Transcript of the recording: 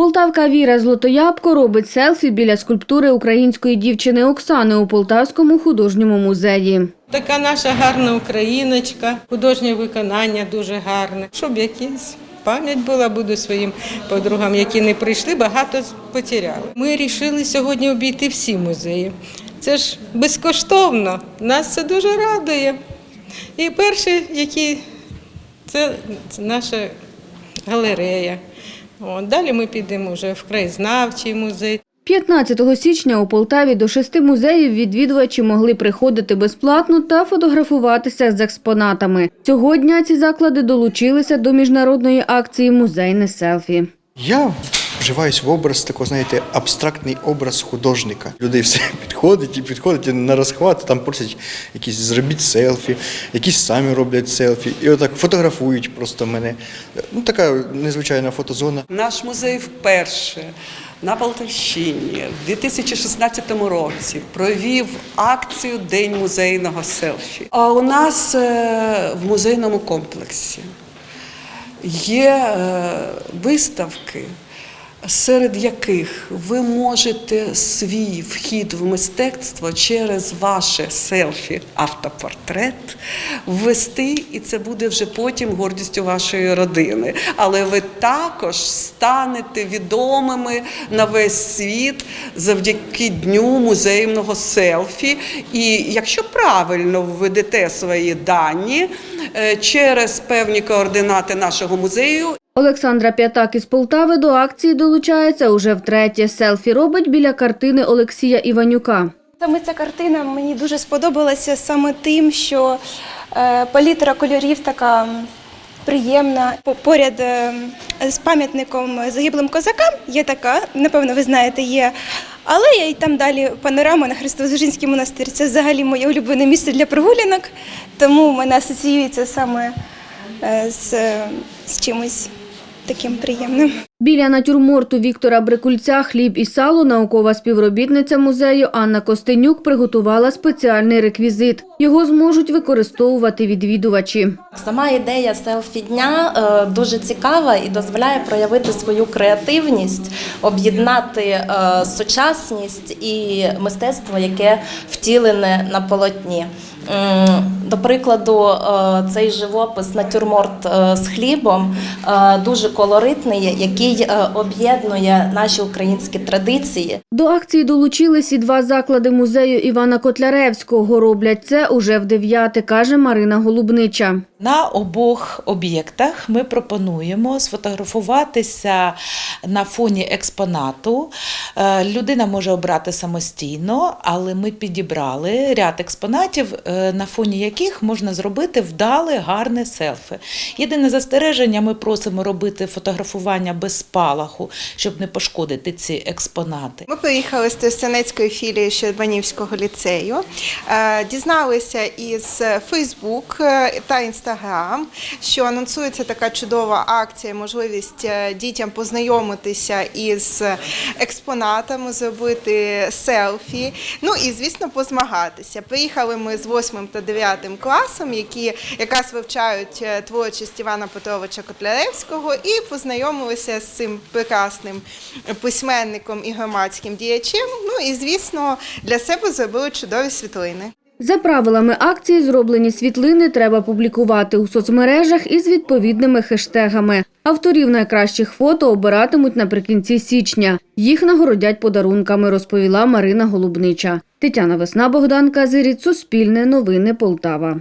Полтавка Віра Злотоябко робить селфі біля скульптури української дівчини Оксани у Полтавському художньому музеї. Така наша гарна україночка, художнє виконання дуже гарне. Щоб якась пам'ять була, буду своїм подругам, які не прийшли, багато потеряли. Ми вирішили сьогодні обійти всі музеї. Це ж безкоштовно, нас це дуже радує. І перший, який це наша галерея. Далі ми підемо вже в краєзнавчий музей. 15 січня у Полтаві до шести музеїв відвідувачі могли приходити безплатно та фотографуватися з експонатами. Цього дня ці заклади долучилися до міжнародної акції Музейне селфі. Я вживаюсь в образ такого, знаєте, абстрактний образ художника. Людей все підходить і підходить і на розхват, там просять якісь зробіть селфі, якісь самі роблять селфі. І отак фотографують просто мене. Ну, така незвичайна фотозона. Наш музей вперше на Полтавщині в 2016 році провів акцію День музейного селфі. А у нас е, в музейному комплексі є е, виставки, серед яких ви можете свій вхід в мистецтво через ваше селфі автопортрет ввести, і це буде вже потім гордістю вашої родини. Але ви також станете відомими на весь світ завдяки дню музейного селфі. І якщо правильно введете свої дані е, через певні координати нашого музею, Олександра П'ятак із Полтави до акції долучається уже втретє. Селфі робить біля картини Олексія Іванюка. Саме ця картина мені дуже сподобалася саме тим, що е, палітра кольорів така приємна. Поряд е, з пам'ятником загиблим козакам є така, напевно, ви знаєте, є. Але є і там далі панорама на Христовозвиженський монастир. Це взагалі моє улюблене місце для прогулянок, тому мене асоціюється саме е, з, з чимось таким приємним. Біля натюрморту Віктора Брикульця «Хліб і сало» наукова співробітниця музею Анна Костенюк приготувала спеціальний реквізит. Його зможуть використовувати відвідувачі. Сама ідея селфі дня е, дуже цікава і дозволяє проявити свою креативність, об'єднати е, сучасність і мистецтво, яке втілене на полотні. М, До прикладу, е, цей живопис натюрморт е, з хлібом е, дуже колоритний, який е, об'єднує наші українські традиції. До акції долучились і два заклади музею Івана Котляревського. Роблять це уже в дев'яте, каже Марина Голубнича. На обох об'єктах ми пропонуємо сфотографуватися на фоні експонату. Е, Людина може обрати самостійно, але ми підібрали ряд експонатів, е, на фоні яких можна зробити вдале, гарне селфі. Єдине застереження, ми просимо робити фотографування без спалаху, щоб не пошкодити ці експонати. Ми приїхали з Тростянецької філії Щербанівського ліцею. Е, Дізналися із Фейсбук та Інстаграм, що анонсується така чудова акція, можливість е, дітям познайомитися із експонатами, зробити селфі. Ну і звісно, позмагатися. Приїхали ми з 8 та 9 класом, які якраз вивчають е, творчість Івана Петровича Котляревського, і познайомилися з цим прекрасним письменником і громадським діячем. Ну і звісно, для себе зробили чудові світлини. За правилами акції зроблені світлини треба публікувати у соцмережах із відповідними хештегами. Авторів найкращих фото обиратимуть наприкінці січня. Їх нагородять подарунками, розповіла Марина Голубнича. Тетяна Весна, Богдан Казиріць, Суспільне новини Полтава.